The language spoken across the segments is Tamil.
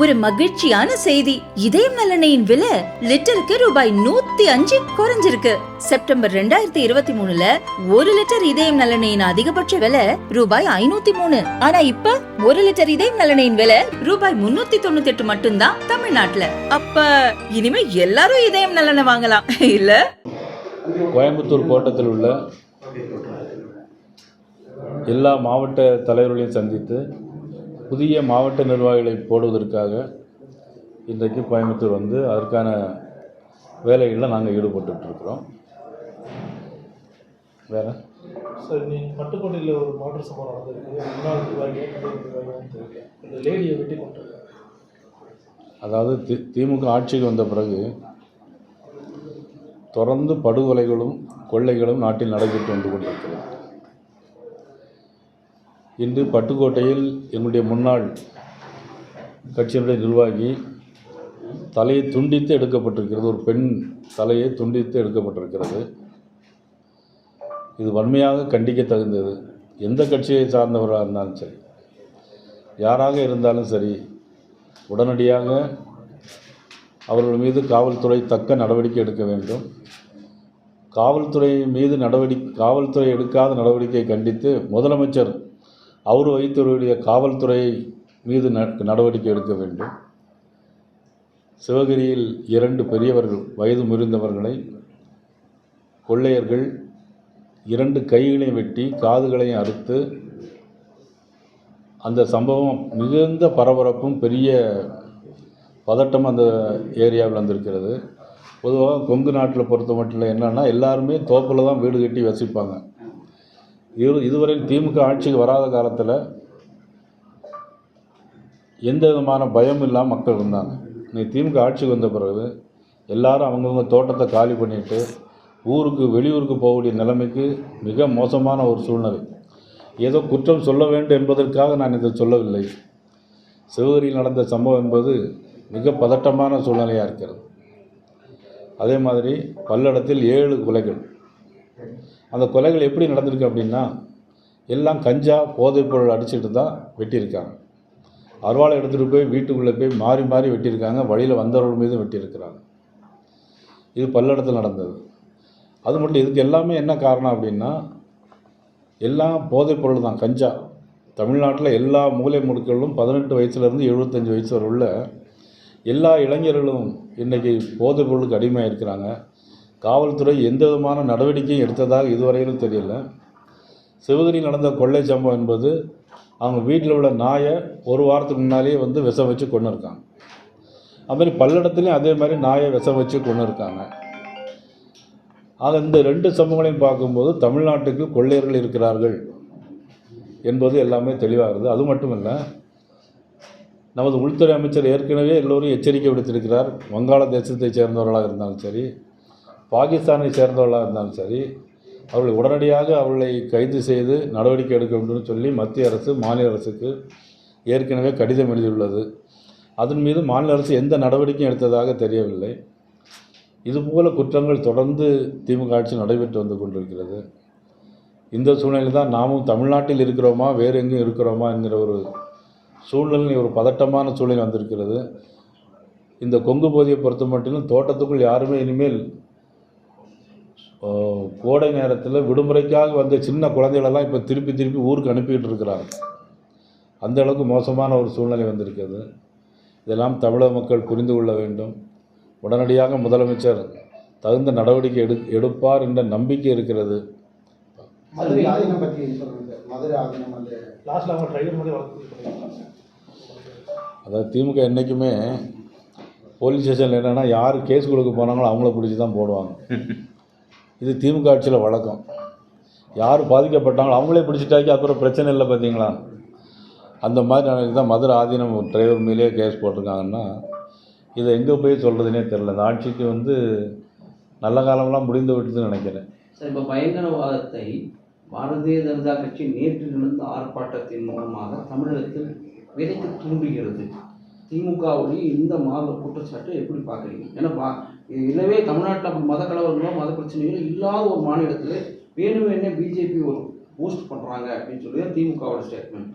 ஒரு மகிழ்ச்சியான செய்தி. இதயம் நலனையின் விலை லிட்டருக்கு ரூபாய் நூத்தி அஞ்சு குறைஞ்சிருக்கு. செப்டம்பர் ரெண்டாயிரத்தி இருபத்தி மூணுல ஒரு லிட்டர் இதயம் நலனையின் அதிகபட்ச விலை ரூபாய் ஐநூத்தி மூணு. ஆனா இப்ப ஒரு லிட்டர் இதயம் நலனையின் விலை ரூபாய் முன்னூத்தி தொண்ணூத்தி எட்டு மட்டும்தான் தமிழ்நாட்டுல. அப்ப இனிமே எல்லாரும் இதயம் நலனை வாங்கலாம். இல்ல? கோயம்புத்தூர் கோட்டத்தில் உள்ள எல்லா மாவட்ட தலைவர்களையும் சந்தித்து புதிய மாவட்ட நிர்வாகிகளை போடுவதற்காக இன்றைக்கு கோயம்புத்தூர் வந்து அதற்கான வேலைகளில் நாங்கள் ஈடுபட்டுருக்கிறோம் வேறு? சார் நீங்கள் பட்டுக்கோட்டையில் ஒரு மாற்று சம்பவம் நடந்திருக்கு. முன்னாள் இந்த லேடியை வெட்டி கொண்டிருக்காங்க அதாவது தி திமுக ஆட்சிக்கு வந்த பிறகு தொடர்ந்து படுகொலைகளும் கொள்ளைகளும் நாட்டில் நடைபெற்று வந்து கொண்டிருக்கிறது. இன்று பட்டுக்கோட்டையில் எங்களுடைய முன்னாள் கட்சியினுடைய நிர்வாகி தலையை துண்டித்து எடுக்கப்பட்டிருக்கிறது. ஒரு பெண் தலையை துண்டித்து எடுக்கப்பட்டிருக்கிறது. இது வன்மையாக கண்டிக்க தகுந்தது எந்த கட்சியை சார்ந்தவராக இருந்தாலும் சரி யாராக இருந்தாலும் சரி உடனடியாக அவர்கள் மீது காவல்துறை தக்க நடவடிக்கை எடுக்க வேண்டும். காவல்துறை மீது நடவடிக்கை காவல்துறை எடுக்காத நடவடிக்கையை கண்டித்து முதலமைச்சர் அவர் வைத்தவருடைய காவல்துறை மீது நடவடிக்கை எடுக்க வேண்டும். சிவகிரியில் இரண்டு பெரியவர்கள் வயது முறிந்தவர்களை கொள்ளையர்கள் இரண்டு கைகளையும் வெட்டி காதுகளையும் அறுத்து அந்த சம்பவம் மிகுந்த பரபரப்பும் பெரிய பதட்டம் அந்த ஏரியாவில் வந்திருக்கிறது. பொதுவாக கொங்கு நாட்டில் பொறுத்த மட்டும் இல்லை என்னன்னா எல்லாருமே தோப்பில் தான் வீடு கட்டி வசிப்பாங்க. இரு இதுவரையில் திமுக ஆட்சிக்கு வராத காலத்தில் எந்த விதமான பயம் இல்லாமல் மக்கள் இருந்தாங்க இன்னைக்கு திமுக ஆட்சிக்கு வந்த பிறகு எல்லாரும் அவங்கவுங்க தோட்டத்தை காலி பண்ணிட்டு ஊருக்கு வெளியூருக்கு போகக்கூடிய நிலைமைக்கு மிக மோசமான ஒரு சூழ்நிலை. ஏதோ குற்றம் சொல்ல வேண்டும் என்பதற்காக நான் இதை சொல்லவில்லை. சிவகிரியில் நடந்த சம்பவம் என்பது மிக பதட்டமான சூழ்நிலையாக இருக்கிறது. அதே மாதிரி பல்லடத்தில் ஏழு கொலைகள். அந்த கொலைகள் எப்படி நடந்திருக்கு அப்படின்னா எல்லாம் கஞ்சா போதைப் பொருள் அடிச்சுட்டு தான் வெட்டியிருக்காங்க. அருவாளை எடுத்துகிட்டு போய் வீட்டுக்குள்ளே போய் மாறி மாறி வெட்டியிருக்காங்க. வழியில் வந்தவர்கள் மீதும் வெட்டியிருக்கிறாங்க. இது பல்லடத்தில் நடந்தது. அது மட்டும் இதுக்கு எல்லாமே என்ன காரணம் அப்படின்னா எல்லாம் போதைப்பொருள் தான் கஞ்சா. தமிழ்நாட்டில் எல்லா மூலை முடுக்களும் பதினெட்டு வயசுலேருந்து எழுபத்தஞ்சி வயசு வரை உள்ள எல்லா இளைஞர்களும் இன்றைக்கி போதைப் பொருளுக்கு அடிமையாக இருக்கிறாங்க காவல்துறை எந்த விதமான நடவடிக்கையும் எடுத்ததாக இதுவரையிலும் தெரியல. சிவகிரியில் நடந்த கொள்ளை சம்பவம் என்பது அவங்க வீட்டில் உள்ள நாயை ஒரு வாரத்துக்கு முன்னாலேயே வந்து விஷம் வச்சு கொண்டு இருக்காங்க. அதுமாதிரி பல்லடத்துலேயும் அதே மாதிரி நாயை விஷம் வச்சு கொண்டு இருக்காங்க. ஆக இந்த ரெண்டு சம்பவங்களையும் பார்க்கும்போது தமிழ்நாட்டுக்கு கொள்ளையர்கள் இருக்கிறார்கள் என்பது எல்லாமே தெளிவாகிறது அது மட்டும் இல்லை நமது உள்துறை அமைச்சர் ஏற்கனவே எல்லோரும் எச்சரிக்கை விடுத்திருக்கிறார். வங்காள தேசத்தை சேர்ந்தவர்களாக இருந்தாலும் சரி பாகிஸ்தானை சேர்ந்தவர்களாக இருந்தாலும் சரி அவர்களை உடனடியாக அவர்களை கைது செய்து நடவடிக்கை எடுக்க வேண்டும் சொல்லி மத்திய அரசு மாநில அரசுக்கு ஏற்கனவே கடிதம் எழுதியுள்ளது. அதன் மீது மாநில அரசு எந்த நடவடிக்கையும் எடுத்ததாக தெரியவில்லை. இதுபோல குற்றங்கள் தொடர்ந்து திமுக ஆட்சி நடைபெற்று வந்து கொண்டிருக்கிறது. இந்த சூழ்நிலையில் தான் நாமும் தமிழ்நாட்டில் இருக்கிறோமா வேறு எங்கேயும் இருக்கிறோமா என்கிற ஒரு சூழ்நிலை ஒரு பதட்டமான சூழ்நிலை வந்திருக்கிறது. இந்த கொங்கு பகுதியை பொறுத்த மட்டும் தோட்டத்துக்குள் யாருமே இனிமேல் கோடை நேரத்தில் விடுமுறைக்காக வந்த சின்ன குழந்தைகளெல்லாம் இப்போ திருப்பி திருப்பி ஊருக்கு அனுப்பிக்கிட்டு இருக்கிறாங்க. அந்த அளவுக்கு மோசமான ஒரு சூழ்நிலை வந்திருக்கிறது. இதெல்லாம் தமிழக மக்கள் புரிந்து கொள்ள வேண்டும். உடனடியாக முதலமைச்சர் தகுந்த நடவடிக்கை எடு எடுப்பார் என்ற நம்பிக்கை இருக்கிறது. அதாவது திமுக என்றைக்குமே போலீஸ் ஸ்டேஷனில் என்னென்னா யார் கேஸ் கொடுக்க போனாங்களோ அவங்கள பிடிச்சி தான் போடுவாங்க. இது திமுக ஆட்சியில் வழக்கம். யார் பாதிக்கப்பட்டாங்களோ அவங்களே பிடிச்சிட்டாக்கி அப்புறம் பிரச்சனை இல்லை பார்த்தீங்களா? அந்த மாதிரி நாளைக்கு தான் மதுரை ஆதீனம் டிரைவர் மேலேயே கேஸ் போட்டிருக்காங்கன்னா இதை எங்கே போய் சொல்கிறதுனே தெரில இந்த ஆட்சிக்கு வந்து நல்ல காலம்லாம் முடிந்து விட்டுதுன்னு நினைக்கிறேன். சார் இப்போ பயங்கரவாதத்தை பாரதிய ஜனதா கட்சி நேற்று நடந்த ஆர்ப்பாட்டத்தின் மூலமாக தமிழகத்தில் விதைத்து தூண்டுகிறது. திமுகவுடைய இந்த மாத குற்றச்சாட்டை எப்படி பார்க்குறீங்க? ஏன்னா பா இல்லவே தமிழ்நாட்டில் அப்படி மத கலவரங்களோ மத பிரச்சனைகளோ இல்லாத ஒரு மாநிலத்தில் வேணுமே பிஜேபி ஒரு பூஸ்ட் பண்ணுறாங்க அப்படின்னு சொல்லி திமுகவோட ஸ்டேட்மெண்ட்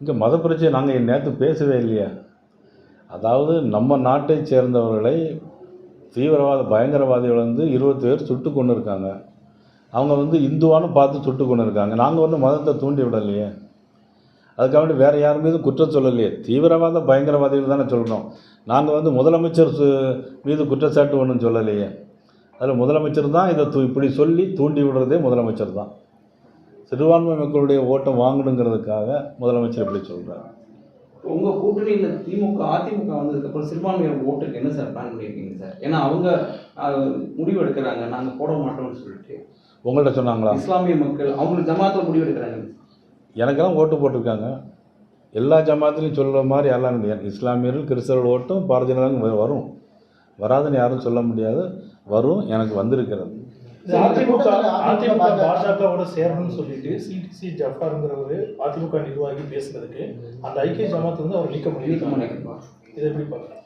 இங்கே மத பிரச்சனை நாங்கள் நேற்று பேசவே இல்லையா? அதாவது நம்ம நாட்டை சேர்ந்தவர்களை தீவிரவாத பயங்கரவாதிகள் வந்து இருபத்தி பேர் சுட்டு கொண்டு இருக்காங்க அவங்க வந்து இந்துவான்னு பார்த்து சுட்டு கொண்டு இருக்காங்க நாங்கள் வந்து மதத்தை தூண்டி விடலையே. அதுக்காக வேண்டி வேறு யார் மீதும் குற்றம் சொல்லலையே. தீவிரவாத பயங்கரவாதிகள் தானே சொல்லணும். நாங்கள் வந்து முதலமைச்சர் மீது குற்றச்சாட்டு ஒன்றும் சொல்லலையே. அதில் முதலமைச்சர் தான் இதை தூ இப்படி சொல்லி தூண்டி விடுறதே முதலமைச்சர் தான். சிறுபான்மை மக்களுடைய ஓட்டை வாங்கணுங்கிறதுக்காக முதலமைச்சர் இப்படி சொல்கிறார் உங்க கூட்டணியில திமுக அதிமுக வந்ததுக்கு அப்புறம் சிறுபான்மையினர் ஓட்டுக்கு என்ன சார் பிளான் பண்ணியிருக்கீங்க சார்? ஏன்னா அவங்க முடிவு எடுக்கிறாங்க நாங்க போட மாட்டோம்னு சொல்லிட்டு. உங்கள்கிட்ட சொன்னாங்களா? இஸ்லாமிய மக்கள் அவங்களுக்கு ஜமாத்துல முடிவு எடுக்கிறாங்க. எனக்கெல்லாம் ஓட்டு போட்டிருக்காங்க. எல்லா ஜமாத்துலையும் சொல்கிற மாதிரி எல்லாம் கிடையாது. இஸ்லாமியர்கள் கிறிஸ்தவர்கள் ஓட்டும் பாரதிய ஜனதா வரும். வராதுன்னு யாரும் சொல்ல முடியாது. வரும் எனக்கு வந்திருக்கிறது. அதிமுக அதிமுக பாஜகவோட சேரணும்னு சொல்லிட்டு சிடிசி ஜஃபாருங்கிறவர் அதிமுக நிர்வாகி பேசுனதுக்கு அந்த ஐக்கிய ஜமாத் வந்து அவர் நீக்க முடியும்? இதை எப்படி பார்க்கலாம்?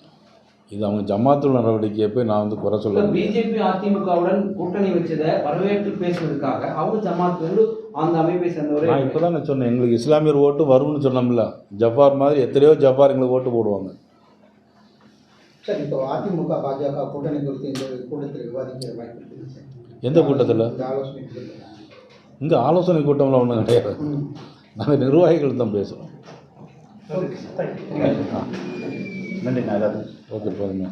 இது அவங்க ஜமாத்துல் நடவடிக்கையை போய் நான் வந்து குறை சொல்ல முடியாது. பிஜேபி அதிமுகவுடன் கூட்டணி வச்சதை வரவேற்று பேசுனதுக்காக அவங்க ஜமாத்ல இருந்து அந்த அமைப்பை சேர்ந்தவரை நான் இப்போ தான் சொன்னேன் எங்களுக்கு இஸ்லாமியர் ஓட்டு வரும்னு சொன்னோம்ல ஜப்பார் மாதிரி எத்தனையோ ஜப்பார் எங்களுக்கு ஓட்டு போடுவாங்க. சார் இப்போ அதிமுக பாஜக கூட்டணி குறித்து இந்த கூட்டத்தில் விவாதிக்கிற வாய்ப்பு சார். எந்த கூட்டத்தில்? இந்த ஆலோசனை கூட்டத்தில். இங்கே ஆலோசனை கூட்டம்லாம் ஒன்றும் கிடையாது. நாங்கள் நிர்வாகிகள் தான் பேசுகிறோம் நன்றி நான் ஓகே போதுங்க